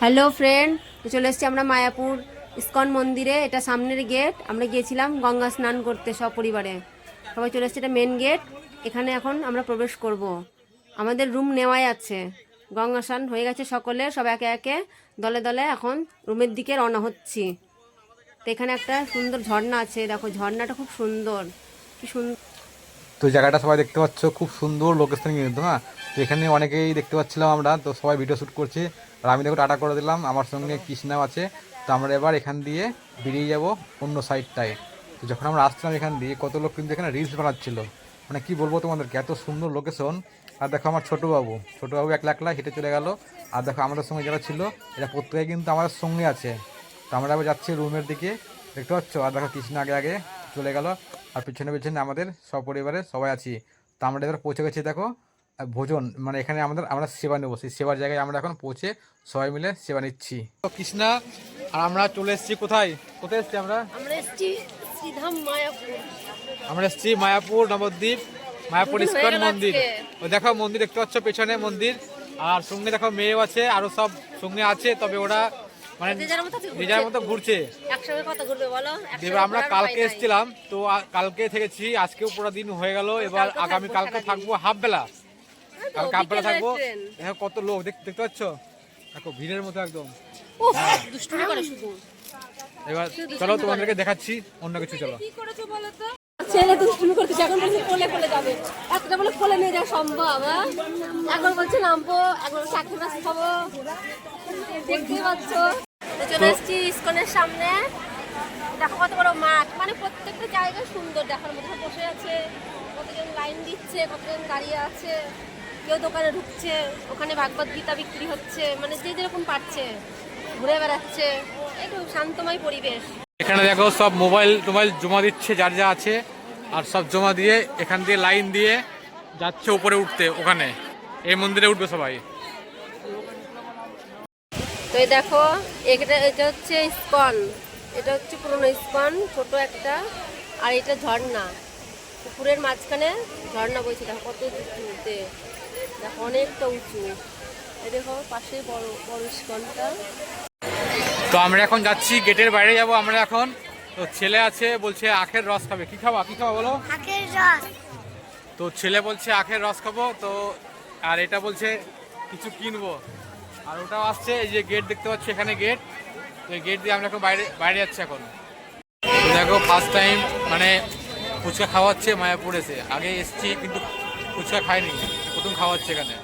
Hello friend চলে এসেছি আমরা মায়াপুর ইস্কন মন্দিরে। এটা সামনের গেট আমরা গিয়েছিলাম গঙ্গা স্নান করতে সব পরিবারে সবাই চলে এসেছে, এটা মেন গেট এখানে এখন আমরা প্রবেশ করব। আমাদের রুম নেওয়াই আছে। গঙ্গা স্নান হয়ে গেছে সকলে সব একে একে, দলে দলে এখন রুমের দিকে রওনা হচ্ছি। তো এখানে একটা সুন্দর ঝর্ণা আছে। দেখো, ঝর্ণাটা খুব সুন্দর। কি সুন্দর তো জায়গাটা সবাই দেখতে পাচ্ছ, খুব সুন্দর লোকেশন কিন্তু হ্যাঁ? তো এখানে অনেকেই দেখতে পাচ্ছিলাম আমরা, তো সবাই ভিডিও শ্যুট করছি। আর আমি দেখো টাটা করে দিলাম, আমার সঙ্গে কৃষ্ণাও আছে। তো আমরা এবার এখান দিয়ে বেরিয়ে যাব অন্য সাইডটায় তো যখন আমরা আসছিলাম এখান দিয়ে, কত লোক কিন্তু এখানে রিলস বানাচ্ছিল। মানে কি বলব তোমাদেরকে, এত সুন্দর লোকেশন আর দেখো আমার ছোটো বাবু ছোটো বাবু একলা একলা হেঁটে চলে গেল। আর দেখো আমাদের সঙ্গে যারা ছিল, এরা প্রত্যেকে কিন্তু আমাদের সঙ্গে আছে। তো আমরা এবার যাচ্ছি রুমের দিকে, দেখতে পাচ্ছ? আর দেখো কৃষ্ণ আগে আগে চলে গেল। আর পিছনে পিছনে আমাদের সপরিবারে সবাই আছি। তো আমরা এবার পৌঁছে গেছি দেখো ভোজন। মানে এখানে আমাদের আমরা সেবা নেব। সেই সেবার জায়গায় আমরা এখন পৌঁছে সবাই মিলে সেবা নিচ্ছি। তো কৃষ্ণা আর আমরা চলে এসেছি কোথায়? কোথায় এসেছি আমরা? আমরা এসেছি শ্রীধাম মায়াপুর। আমরা এসেছি মায়াপুর নবদ্বীপ মায়াপুর ইস্কন মন্দির। ও দেখো মন্দির দেখতে পাচ্ছ পেছনে মন্দির। আর সঙ্গে দেখো মেয়েও আছে আরও সব সঙ্গে আছে। তবে ওরা মানে যে যার মতো ঘুরছে। দেবে আমরা কালকে এসেছিলাম তো কালকে থেকেছি আজকেও পুরো দিন হয়ে গেল এবার আগামী কালকে থাকব হাফ বেলা। কালকে হাফ বেলা থাকব। দেখো কত লোক দেখতে পাচ্ছ? দেখো ভিড়ের মতো একদম। শুধু। এবার চলো তোমাদেরকে দেখাচ্ছি অন্য কিছু চলো। ছেলে দুষ্টুমি করতেছে এখন বলছে কোলে কোলে যাবে। বলে কোলে নিয়ে যাওয়া সম্ভব হ্যাঁ? বলছে নামবো মাছ খাব। দেখতেই পাচ্ছ। চলে এসেছি ইস্কনের সামনে। দেখো কত বড় মাঠ। মানে প্রত্যেকটা জায়গা সুন্দর দেখার মতো। বসে আছে কতজন লাইন দিচ্ছে কতজন দাঁড়িয়ে আছে কেউ দোকানে ঢুকছে ওখানে ভাগবত গীতা বিক্রি হচ্ছে মানে যে যেরকম পাচ্ছে ঘুরে বেড়াচ্ছে। একটু শান্তময় পরিবেশ। এখানে দেখো সব মোবাইল টোবাইল জমা দিচ্ছে যার যা আছে আর সব জমা দিয়ে এখান দিয়ে লাইন দিয়ে যাচ্ছে উপরে উঠতে ওখানে। এই মন্দিরে উঠবে সবাই। তো এই দেখো এটা এটা হচ্ছে ইস্কন এটা হচ্ছে পুরনো ইস্কন ছোট একটা আর এটা ঝর্ণা। পুকুরের মাঝখানে ঝর্ণা বইছে দেখো কত উঁচুতে দেখো অনেকটা উঁচু। এই দেখো পাশে বড় বড় ইস্কনটা তো আমরা এখন যাচ্ছি গেটের বাইরে যাব আমরা এখন। তো ছেলে আছে বলছে আখের রস খাবে। কি খাবা? কি খাবা বলো? আখের রস। তো ছেলে বলছে আখের রস খাব। তো আর এটা বলছে কিছু কিনবো। আর ওটাও আসছে, এই যে গেট দেখতে পাচ্ছি এখানে গেট এই গেট দিয়ে আমরা এখন বাইরে বাইরে যাচ্ছি এখন। দেখো ফার্স্ট টাইম মানে ফুচকা খাওয়াচ্ছে মায়াপুর এসে। আগে এসছি কিন্তু ফুচকা খাইনি, প্রথম খাওয়াচ্ছে এখানে।